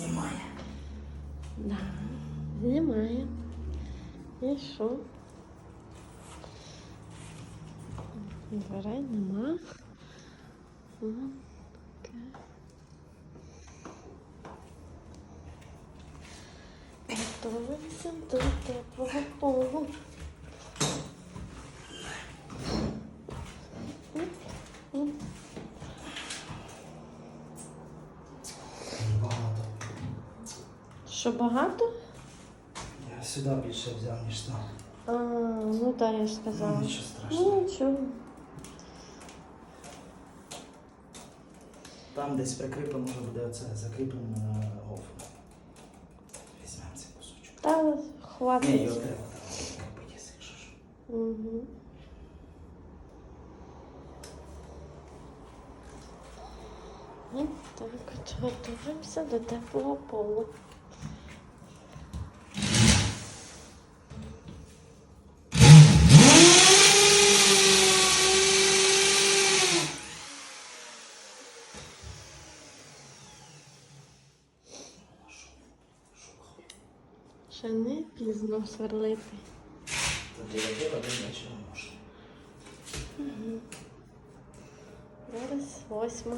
Знімає. Да, знімає. І що? Дверей нема. М, таке. Готовимося до теплого полу. Що багато? Я сюди більше взяв, ніж там. А, ну так, я ж сказала. Ну, нічого страшного. Ну, нічого. Там десь прикріплено може буде оце закріплено на гофру. Візьмемо цей кусочок. Та Ні, його треба закріпити, якщо ж. Угу. І так от готуємося до теплого полу. Ще не пізно сверлити. До 9 годин. Зараз восьма.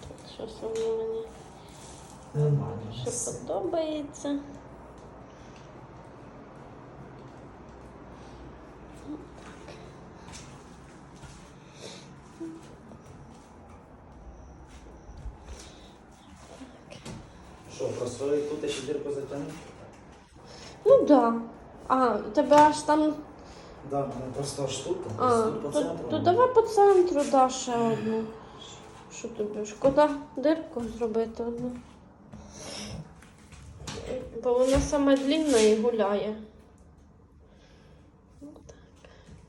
Тут щось воно мені Нормально. ще подобається. Просрою тут ще дірку затягнути? Ну так. Да. А, тебе аж там. Да, мене просто аж тут, А, тут по то, центру. то давай по центру да, ще одну. Що тобі? Шкода дирку зробити одну. Бо вона саме длінна і гуляє.